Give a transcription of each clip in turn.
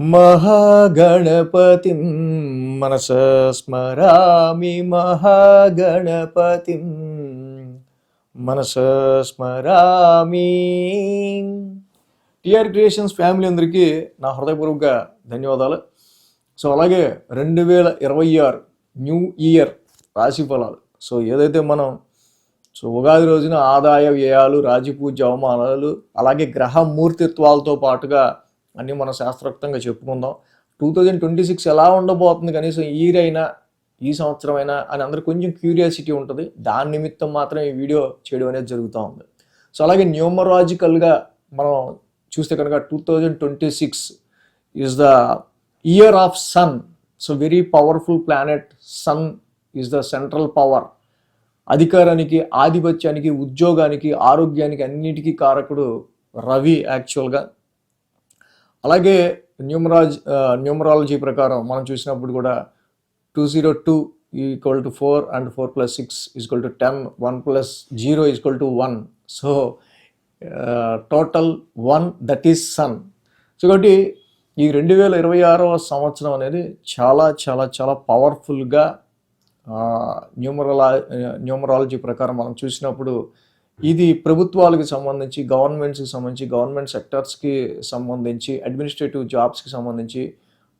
మహాగణపతిం మనస స్మరామి మహాగణపతిం మనస స్మరామి. టిఆర్ క్రియేషన్స్ ఫ్యామిలీ అందరికీ నా హృదయపూర్వక ధన్యవాదాలు. సో అలాగే రెండు వేల ఇరవై ఆరు న్యూ ఇయర్ రాశి ఫలాలు. సో ఏదైతే మనం సో ఉగాది రోజున ఆదాయ వ్యయాలు రాజపూజ అవమానాలు అలాగే గ్రహ మూర్తిత్వాలతో పాటుగా అన్నీ మనం శాస్త్రోక్తంగా చెప్పుకుందాం. టూ థౌజండ్ ట్వంటీ సిక్స్ ఎలా ఉండబోతుంది కనీసం ఇయర్ అయినా ఈ సంవత్సరం అయినా అని అందరికి కొంచెం క్యూరియాసిటీ ఉంటుంది. దాని నిమిత్తం మాత్రం ఈ వీడియో చేయడం అనేది జరుగుతూ ఉంది. సో అలాగే న్యూమరాజికల్గా మనం చూస్తే కనుక two thousand twenty six is the year of sun so very powerful planet sun is the central power అధికారానికి ఆధిపత్యానికి ఉద్యోగానికి ఆరోగ్యానికి అన్నిటికీ కారకుడు రవి యాక్చువల్గా అలాగే న్యూమరాజ్ న్యూమరాలజీ ప్రకారం మనం చూసినప్పుడు కూడా two zero two equal to four and four plus six equal to ten one plus zero equal to one. So total one that is sun. So కాబట్టి ఈ రెండు వేల ఇరవై ఆరవ సంవత్సరం అనేది చాలా చాలా చాలా పవర్ఫుల్గా న్యూమరలా న్యూమరాలజీ ప్రకారం మనం చూసినప్పుడు ఇది ప్రభుత్వాలకు సంబంధించి గవర్నమెంట్స్కి సంబంధించి గవర్నమెంట్ సెక్టర్స్కి సంబంధించి అడ్మినిస్ట్రేటివ్ జాబ్స్కి సంబంధించి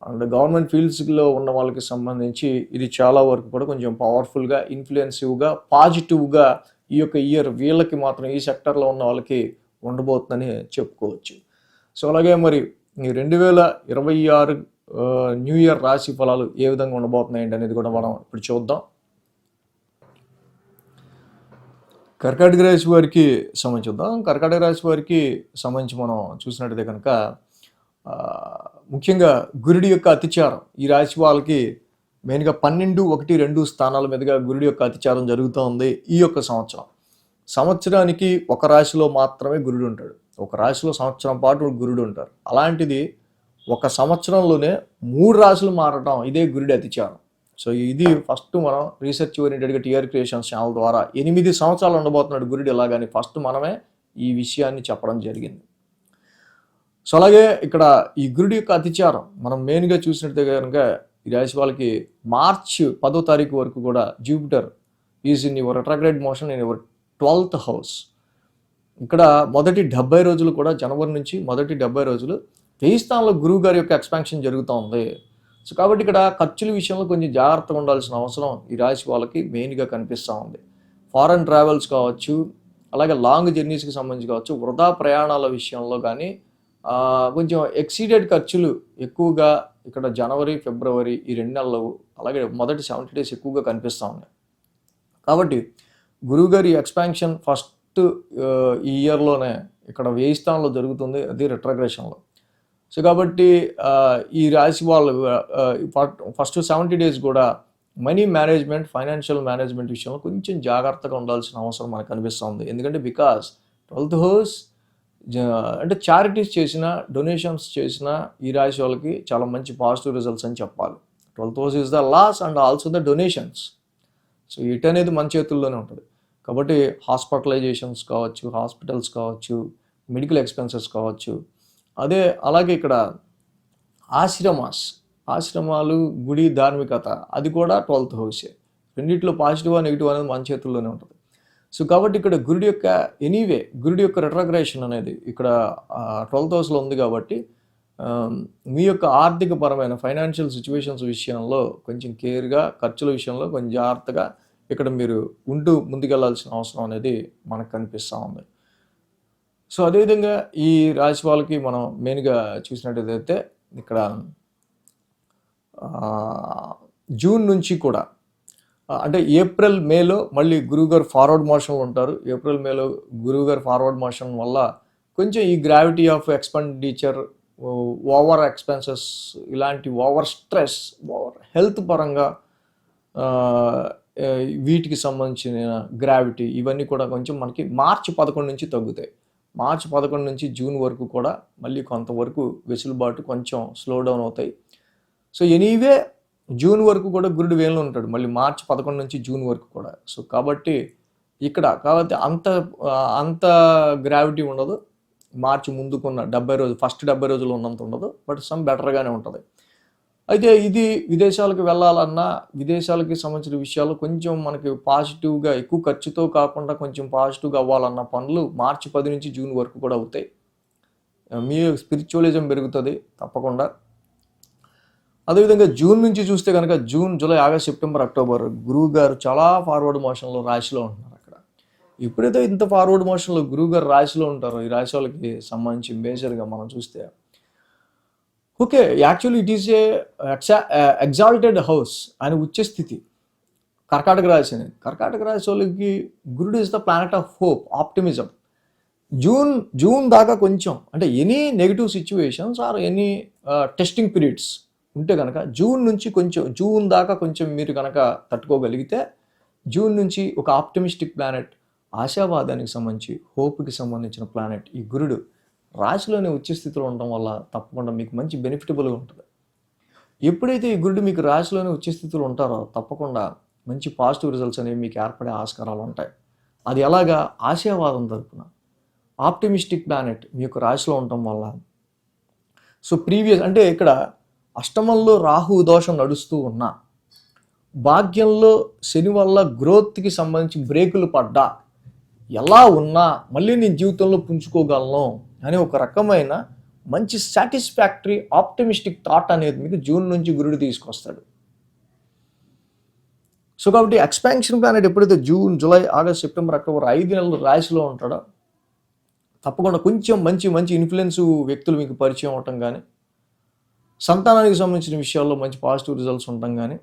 అండ్ గవర్నమెంట్ ఫీల్డ్స్లో ఉన్న వాళ్ళకి సంబంధించి ఇది చాలా వరకు కూడా కొంచెం పవర్ఫుల్గా ఇన్ఫ్లుయెన్సివ్గా పాజిటివ్గా ఈ యొక్క ఇయర్ వీళ్ళకి మాత్రం ఈ సెక్టర్లో ఉన్న వాళ్ళకి ఉండబోతుందని చెప్పుకోవచ్చు. సో అలాగే మరి ఈ రెండు వేల ఇరవై ఆరు న్యూ ఇయర్ రాశి ఫలాలు ఏ విధంగా ఉండబోతున్నాయండి అనేది కూడా మనం ఇప్పుడు చూద్దాం. కర్కాటక రాశి వారికి సంబంధించి చూద్దాం. కర్కాటక రాశి వారికి సంబంధించి మనం చూసినట్టయితే కనుక ముఖ్యంగా గురుడి యొక్క అతిచారం. ఈ రాశి వాళ్ళకి మెయిన్గా పన్నెండు ఒకటి రెండు స్థానాల మీదుగా గురుడి యొక్క అతిచారం జరుగుతూ ఉంది ఈ యొక్క సంవత్సరం. సంవత్సరానికి ఒక రాశిలో మాత్రమే గురుడు ఉంటాడు. ఒక రాశిలో సంవత్సరం పాటు గురుడు ఉంటారు. అలాంటిది ఒక సంవత్సరంలోనే మూడు రాశులు మారటం ఇదే గురుడి అతిచారం. సో ఇది ఫస్ట్ మనం రీసెర్చ్ ఓరియంటెడ్గా టీఆర్ క్రియేషన్స్ ఛానల్ ద్వారా ఎనిమిది సంవత్సరాలు ఉండబోతున్నాడు గురుడు ఎలాగని ఫస్ట్ మనమే ఈ విషయాన్ని చెప్పడం జరిగింది. సో అలాగే ఇక్కడ ఈ గురుడి యొక్క అతిచారం మనం మెయిన్గా చూసినట్టే కనుక ఈ రాశి వాళ్ళకి మార్చ్ పదో తారీఖు వరకు కూడా Jupiter is in your attracted motion in your twelfth house ఇక్కడ మొదటి డెబ్బై రోజులు కూడా జనవరి నుంచి మొదటి డెబ్బై రోజులు వెయ్యి స్థానంలో గురువు గారి యొక్క ఎక్స్పాన్షన్ జరుగుతూ ఉంది సో కాబట్టి ఇక్కడ ఖర్చుల విషయంలో కొంచెం జాగ్రత్తగా ఉండాల్సిన అవసరం ఈ రాశి వాళ్ళకి మెయిన్గా కనిపిస్తూ ఉంది. ఫారెన్ ట్రావెల్స్ కావచ్చు అలాగే లాంగ్ జర్నీస్కి సంబంధించి కావచ్చు వృధా ప్రయాణాల విషయంలో కానీ కొంచెం ఎక్సీడెడ్ ఖర్చులు ఎక్కువగా ఇక్కడ జనవరి ఫిబ్రవరి ఈ రెండు నెలలు అలాగే మొదటి సెవెంటీ డేస్ ఎక్కువగా కనిపిస్తూ ఉన్నాయి. కాబట్టి గురువుగారి ఎక్స్పాన్షన్ ఫస్ట్ ఈ ఇయర్లోనే ఇక్కడ వేయి స్థానంలో జరుగుతుంది అది రిట్రగ్రేషన్లో. సో కాబట్టి ఈ రాశి వాళ్ళు ఫస్ట్ సెవెంటీ డేస్ కూడా మనీ మేనేజ్మెంట్ ఫైనాన్షియల్ మేనేజ్మెంట్ విషయంలో కొంచెం జాగ్రత్తగా ఉండాల్సిన అవసరం మనకు అనిపిస్తుంది. ఎందుకంటే బికాస్ ట్వెల్త్ హౌస్ అంటే చారిటీస్ చేసిన డొనేషన్స్ చేసిన ఈ రాశి వాళ్ళకి చాలా మంచి పాజిటివ్ రిజల్ట్స్ అని చెప్పాలి. Twelfth house is the loss and also the donations. So it అనేది మన చేతుల్లోనే ఉంటుంది. కాబట్టి హాస్పిటలైజేషన్స్ కావచ్చు హాస్పిటల్స్ కావచ్చు మెడికల్ ఎక్స్పెన్సెస్ కావచ్చు అదే అలాగే ఇక్కడ ఆశ్రమాస్ ఆశ్రమాలు గుడి ధార్మికత అది కూడా ట్వెల్త్ హౌసే రెండిట్లో పాజిటివ్ నెగిటివ్ అనేది మన చేతుల్లోనే ఉంటుంది. సో కాబట్టి ఇక్కడ గురుడి యొక్క ఎనీవే గురుడి యొక్క రిట్రగ్రేషన్ అనేది ఇక్కడ ట్వెల్త్ హౌస్లో ఉంది కాబట్టి మీ యొక్క ఆర్థిక పరమైన ఫైనాన్షియల్ సిచ్యువేషన్స్ విషయంలో కొంచెం కేర్గా ఖర్చుల విషయంలో కొంచెం జాగ్రత్తగా ఇక్కడ మీరు ఉంటూ ముందుకెళ్ళాల్సిన అవసరం అనేది మనకు కనిపిస్తూ ఉంది. సో అదేవిధంగా ఈ రాశి వాళ్ళకి మనం మెయిన్గా చూసినట్టయితే ఇక్కడ జూన్ నుంచి కూడా అంటే ఏప్రిల్ మేలో మళ్ళీ గురువుగారు ఫార్వర్డ్ మోషన్లో ఉంటారు. ఏప్రిల్ మేలో గురువుగారు ఫార్వర్డ్ మోషన్ వల్ల కొంచెం ఈ gravity of expenditure over expenses ఇలాంటి ఓవర్ స్ట్రెస్ ఓవర్ హెల్త్ పరంగా వీటికి సంబంధించిన గ్రావిటీ ఇవన్నీ కూడా కొంచెం మనకి మార్చి పదకొండు నుంచి తగ్గుతాయి. మార్చి పదకొండు నుంచి జూన్ వరకు కూడా మళ్ళీ కొంతవరకు వెసులుబాటు కొంచెం స్లో డౌన్ అవుతాయి. సో ఎనీవే జూన్ వరకు కూడా గురుడు వేలో ఉంటాడు. మళ్ళీ మార్చి పదకొండు నుంచి జూన్ వరకు కూడా. సో కాబట్టి ఇక్కడ కాబట్టి అంత అంత గ్రావిటీ ఉండదు. మార్చి ముందుకున్న డెబ్బై రోజు ఫస్ట్ డెబ్బై రోజులు ఉన్నంత ఉండదు. బట్ సమ్ బెటర్గానే ఉంటుంది. అయితే ఇది విదేశాలకు వెళ్ళాలన్నా విదేశాలకి సంబంధించిన విషయాలు కొంచెం మనకి పాజిటివ్గా ఎక్కువ ఖర్చుతో కాకుండా కొంచెం పాజిటివ్గా అవ్వాలన్న పనులు మార్చి పది నుంచి జూన్ వరకు కూడా అవుతాయి. మీ స్పిరిచువలిజం పెరుగుతుంది తప్పకుండా. అదేవిధంగా జూన్ నుంచి చూస్తే కనుక June July August September October గురువు గారు చాలా ఫార్వర్డ్ మోషన్లో రాశిలో ఉంటున్నారు అక్కడ. ఎప్పుడైతే ఇంత ఫార్వర్డ్ మోషన్లో గురువు గారు రాశిలో ఉంటారో ఈ రాశి వాళ్ళకి సంబంధించి మేజర్గా మనం చూస్తే okay actually it is a exalted house అని ఉచ్చ స్థితి. కర్కాటక రాశి అనేది. కర్కాటక రాశి వాళ్ళకి గురుడు is the planet of hope optimism June June దాకా కొంచెం అంటే any negative situations or any testing periods ఉంటే కనుక జూన్ నుంచి కొంచెం జూన్ దాకా కొంచెం మీరు కనుక తట్టుకోగలిగితే జూన్ నుంచి ఒక ఆప్టిమిస్టిక్ ప్లానెట్ ఆశావాదానికి సంబంధించి హోప్కి సంబంధించిన ప్లానెట్ ఈ గురుడు రాశిలోని ఉచ్చ స్థితిలో ఉండడం వల్ల తప్పకుండా మీకు మంచి బెనిఫిటబుల్గా ఉంటుంది. ఎప్పుడైతే ఈ గురుడు మీకు రాశిలోనే ఉచ్చ స్థితిలో ఉంటారో తప్పకుండా మంచి పాజిటివ్ రిజల్ట్స్ అనేవి మీకు ఏర్పడే ఆస్కారాలు ఉంటాయి. అది ఎలాగా? ఆశావాదం తరపున. ఆప్టిమిస్టిక్ ప్లానెట్ మీ యొక్క రాశిలో ఉండటం వల్ల. సో ప్రీవియస్ అంటే ఇక్కడ అష్టమంలో రాహు దోషం నడుస్తూ ఉన్నా భాగ్యంలో శని వల్ల గ్రోత్కి సంబంధించి బ్రేకులు పడ్డా ఎలా ఉన్నా మళ్ళీ నేను జీవితంలో పుంజుకోగలను. అనే ఒక రకమైన మంచి సాటిస్ఫాక్టరీ ఆప్టిమిస్టిక్ థాట్ అనేది మీకు జూన్ నుంచి గురుడు తీసుకొస్తాడు. సో కాబట్టి ఎక్స్పాన్షన్ ప్లానెట్ ఎప్పుడైతే June July August September October ఐదు నెలలు రాశిలో ఉంటాడో తప్పకుండా కొంచెం మంచి మంచి ఇన్ఫ్లుయెన్స్ వ్యక్తులు మీకు పరిచయం అవటం కానీ సంతానానికి సంబంధించిన విషయాల్లో మంచి పాజిటివ్ రిజల్ట్స్ ఉండటం కానీ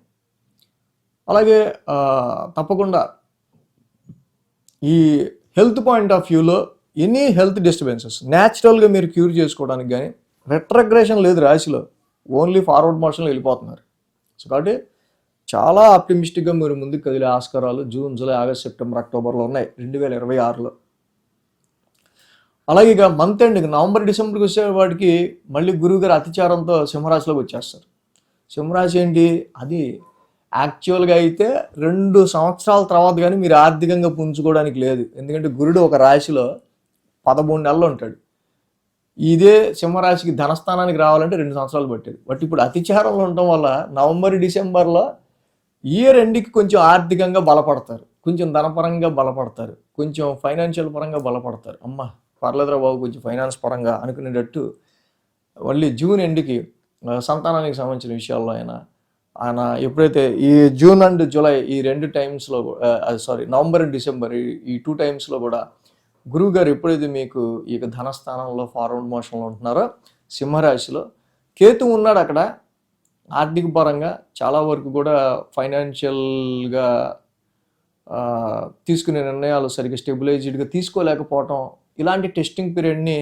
అలాగే తప్పకుండా ఈ హెల్త్ పాయింట్ ఆఫ్ వ్యూలో ఎనీ హెల్త్ డిస్టర్బెన్సెస్. న్యాచురల్గా మీరు క్యూర్ చేసుకోవడానికి కానీ రెట్రగ్రేషన్ లేదు రాశిలో. ఓన్లీ ఫార్వర్డ్ మోషన్లో వెళ్ళిపోతున్నారు. సో కాబట్టి చాలా ఆప్టిమిస్టిక్గా మీరు ముందుకు కదిలే ఆస్కారాలు జూన్ జూలై ఆగస్ట్ సెప్టెంబర్ అక్టోబర్లో ఉన్నాయి. రెండు వేల ఇరవై ఆరులో. అలాగే ఇక మంత్ ఎండ్ నవంబర్ డిసెంబర్కి వచ్చే వాటికి మళ్ళీ గురువు గారు అతిచారంతో సింహరాశిలోకి వచ్చేస్తారు. సింహరాశి ఏంటి? అది యాక్చువల్గా అయితే రెండు సంవత్సరాల తర్వాత కానీ మీరు ఆర్థికంగా పుంజుకోవడానికి లేదు. ఎందుకంటే గురుడు ఒక రాశిలో పదమూడు నెలలు ఉంటాడు. ఇదే సింహరాశికి ధనస్థానానికి రావాలంటే రెండు సంవత్సరాలు పట్టేది. బట్ ఇప్పుడు అతిచారంలో ఉండటం వల్ల నవంబర్ డిసెంబర్లో ఈ రెండుకి కొంచెం ఆర్థికంగా బలపడతారు. కొంచెం ధనపరంగా బలపడతారు. కొంచెం ఫైనాన్షియల్ పరంగా బలపడతారు. అమ్మ పర్లేదురా బాబు కొంచెం ఫైనాన్స్ పరంగా అనుకునేటట్టు మళ్ళీ జూన్ ఎండ్కి సంతానానికి సంబంధించిన విషయాల్లో అయినా ఆయన ఎప్పుడైతే ఈ జూన్ అండ్ జూలై ఈ రెండు టైమ్స్లో సారీ నవంబర్ అండ్ డిసెంబర్ ఈ టూ టైమ్స్లో కూడా గురువు గారు ఎప్పుడైతే మీకు ఈ యొక్క ధనస్థానంలో ఫార్వర్డ్ మోషన్లో ఉంటున్నారో సింహరాశిలో కేతు ఉన్నాడు అక్కడ. ఆర్థిక పరంగా చాలా వరకు కూడా ఫైనాన్షియల్గా తీసుకునే నిర్ణయాలు సరిగ్గా స్టెబిలైజ్డ్గా తీసుకోలేకపోవటం ఇలాంటి టెస్టింగ్ పీరియడ్ని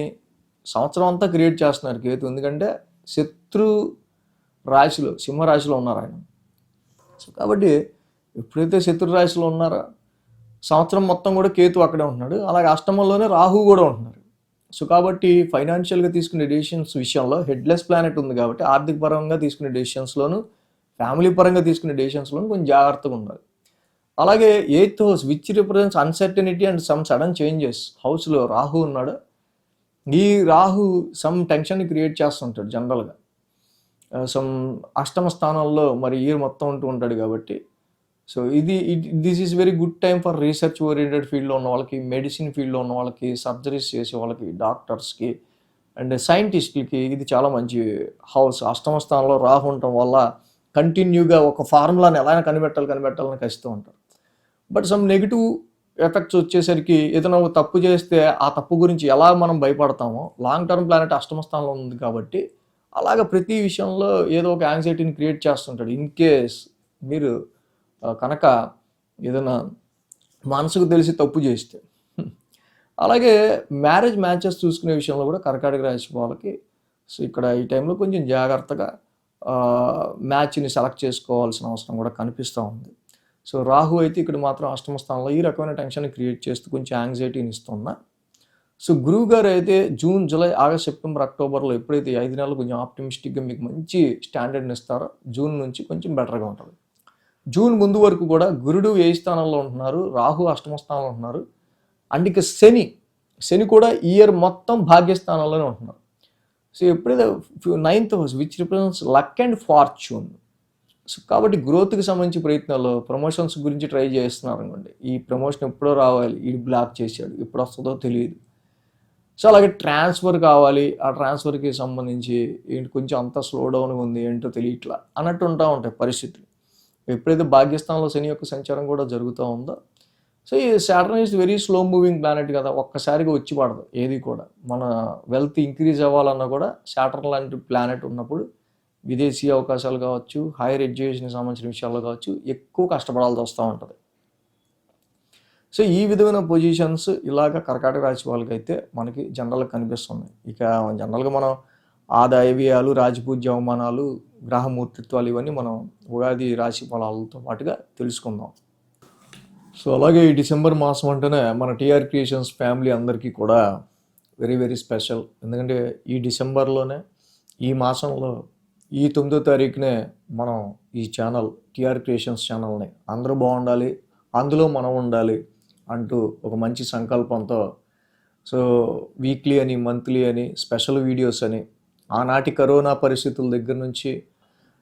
సంవత్సరం అంతా క్రియేట్ చేస్తున్నారు కేతు. ఎందుకంటే శత్రు రాశిలో సింహరాశిలో ఉన్నారు ఆయన. సో కాబట్టి ఎప్పుడైతే శత్రు రాశిలో ఉన్నారో సంవత్సరం మొత్తం కూడా కేతు అక్కడే ఉంటున్నాడు. అలాగే అష్టమంలోనే రాహు కూడా ఉంటున్నారు సో కాబట్టి ఫైనాన్షియల్గా తీసుకునే డెసిషన్స్ విషయంలో హెడ్లెస్ ప్లానెట్ ఉంది కాబట్టి ఆర్థిక పరంగా తీసుకునే డెసిషన్స్లోను ఫ్యామిలీ పరంగా తీసుకునే డెసిషన్స్లోను కొంచెం జాగ్రత్తగా ఉండాలి. అలాగే eighth house which represents uncertainty and some sudden changes హౌస్లో రాహు ఉన్నాడు. ఈ రాహు సమ్ టెన్షన్ క్రియేట్ చేస్తుంటాడు జనరల్గా సమ్ అష్టమ స్థానంలో మరి ఇయర్ మొత్తం ఉంటూ ఉంటాడు కాబట్టి సో ఇది this is very good time for research oriented ఫీల్డ్లో ఉన్న వాళ్ళకి మెడిసిన్ ఫీల్డ్లో ఉన్న వాళ్ళకి సర్జరీస్ చేసే వాళ్ళకి డాక్టర్స్కి అండ్ సైంటిస్టులకి ఇది చాలా మంచి హౌస్ అష్టమ స్థానంలో రాహు ఉండటం వల్ల కంటిన్యూగా ఒక ఫార్ములాని ఎలా కనిపెట్టాలి కనిపెట్టాలని కష్టం ఉంటారు. బట్ సమ్ నెగిటివ్ ఎఫెక్ట్స్ వచ్చేసరికి ఏదైనా ఒక తప్పు చేస్తే ఆ తప్పు గురించి ఎలా మనం భయపడతామో లాంగ్ టర్మ్ ప్లానెట్ అష్టమ స్థానంలో ఉంది కాబట్టి అలాగ ప్రతి విషయంలో ఏదో ఒక యాంగ్జైటీని క్రియేట్ చేస్తుంటాడు. ఇన్ కేస్ మీరు కనుక ఏదైనా మనసుకు తెలిసి తప్పు చేస్తే. అలాగే మ్యారేజ్ మ్యాచెస్ చూసుకునే విషయంలో కూడా కర్కాటక రాశి వాళ్ళకి సో ఇక్కడ ఈ టైంలో కొంచెం జాగ్రత్తగా మ్యాచ్ని సెలెక్ట్ చేసుకోవాల్సిన అవసరం కూడా కనిపిస్తూ ఉంది. సో రాహు అయితే ఇక్కడ మాత్రం అష్టమ స్థానంలో ఈ రకమైన టెన్షన్ క్రియేట్ చేస్తూ కొంచెం యాంగ్జైటీని ఇస్తున్నా. సో గురువు గారు అయితే జూన్ జూలై ఆగస్ట్ సెప్టెంబర్ అక్టోబర్లో ఎప్పుడైతే ఐదు నెలలు కొంచెం ఆప్టిమిస్టిక్గా మీకు మంచి స్టాండర్డ్ని ఇస్తారో జూన్ నుంచి కొంచెం బెటర్గా ఉంటుంది. జూన్ ముందు వరకు కూడా గురుడు ఏ స్థానంలో ఉంటున్నారు? రాహు అష్టమ స్థానంలో ఉంటున్నారు. అండ్ ఇక శని శని కూడా ఇయర్ మొత్తం భాగ్యస్థానంలోనే ఉంటున్నారు. సో ఎప్పుడైతే ninth house which represents luck and fortune so కాబట్టి గ్రోత్కి సంబంధించి ప్రయత్నాలు ప్రమోషన్స్ గురించి ట్రై చేస్తున్నారు అనుకోండి ఈ ప్రమోషన్ ఎప్పుడో రావాలి ఈ బ్లాక్ చేశాడు ఎప్పుడు వస్తుందో తెలియదు. సో అలాగే ట్రాన్స్ఫర్ కావాలి ఆ ట్రాన్స్ఫర్కి సంబంధించి ఏంటి కొంచెం అంత స్లో డౌన్గా ఉంది ఏంటో తెలియట్లా అన్నట్టు ఉంటా ఉంటాయి పరిస్థితులు. ఎప్పుడైతే భాగ్యస్థానంలో శని యొక్క సంచారం కూడా జరుగుతూ ఉందో? సో ఈ Saturn is very slow moving planet కదా ఒక్కసారిగా వచ్చి పడదు ఏది కూడా. మన వెల్త్ ఇంక్రీజ్ అవ్వాలన్నా కూడా సాటర్న్ లాంటి ప్లానెట్ ఉన్నప్పుడు విదేశీ అవకాశాలు కావచ్చు హైయర్ ఎడ్యుకేషన్కి సంబంధించిన విషయాల్లో కావచ్చు ఎక్కువ కష్టపడాల్సి వస్తూ ఉంటుంది. సో ఈ విధమైన పొజిషన్స్ ఇలాగ కర్కాటక రాశి వాళ్ళకైతే మనకి జనరల్గా కనిపిస్తుంది ఇక జనరల్గా మనం ఆదాయ వ్యయాలు రాజపూజ్య అవమానాలు గ్రహమూర్తిత్వాలు ఇవన్నీ మనం ఉగాది రాశి ఫలాలతో పాటుగా తెలుసుకుందాం. సో అలాగే ఈ డిసెంబర్ మాసం అంటేనే మన టీఆర్ క్రియేషన్స్ ఫ్యామిలీ అందరికీ కూడా వెరీ వెరీ స్పెషల్. ఎందుకంటే ఈ డిసెంబర్లోనే ఈ మాసంలో ఈ తొమ్మిదో తారీఖునే మనం ఈ ఛానల్ టీఆర్ క్రియేషన్స్ ఛానల్ని అందరూ బాగుండాలి అందులో మనం ఉండాలి అంటూ ఒక మంచి సంకల్పంతో సో వీక్లీ అని మంత్లీ అని స్పెషల్ వీడియోస్ అని ఆనాటి కరోనా పరిస్థితుల దగ్గర నుంచి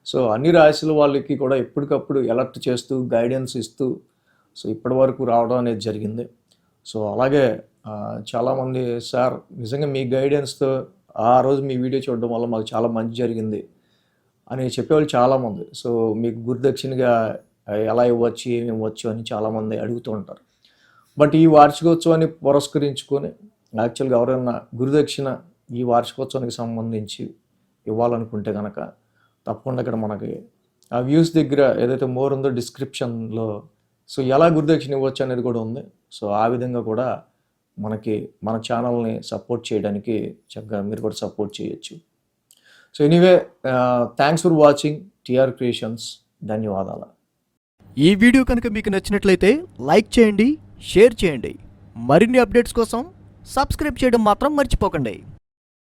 సో అన్ని రాశుల వాళ్ళకి కూడా ఎప్పటికప్పుడు ఎలర్ట్ చేస్తూ గైడెన్స్ ఇస్తూ సో ఇప్పటి వరకు రావడం అనేది జరిగింది. సో అలాగే చాలామంది సార్ నిజంగా మీ గైడెన్స్తో ఆ రోజు మీ వీడియో చూడడం వల్ల మాకు చాలా మంచి జరిగింది అని చెప్పేవాళ్ళు చాలామంది. సో మీకు గురుదక్షిణగా ఎలా ఇవ్వచ్చు ఏమి ఇవ్వచ్చు అని చాలామంది అడుగుతూ ఉంటారు. బట్ ఈ వార్షికోత్సవాన్ని పురస్కరించుకొని యాక్చువల్గా ఎవరైనా గురుదక్షిణ ఈ వార్షికోత్సవానికి సంబంధించి ఇవ్వాలనుకుంటే కనుక తప్పకుండా ఇక్కడ మనకి ఆ వ్యూస్ దగ్గర ఏదైతే మోర్ ఉందో డిస్క్రిప్షన్లో సో ఎలా గురుదక్షిణ ఇవ్వచ్చు అనేది కూడా ఉంది. సో ఆ విధంగా కూడా మనకి మన ఛానల్ని సపోర్ట్ చేయడానికి చక్కగా మీరు కూడా సపోర్ట్ చేయొచ్చు. So anyway thanks for watching TR creations ధన్యవాదాలు. ఈ వీడియో కనుక మీకు నచ్చినట్లయితే లైక్ చేయండి షేర్ చేయండి. మరిన్ని అప్డేట్స్ కోసం సబ్స్క్రైబ్ చేయడం మాత్రం మర్చిపోకండి.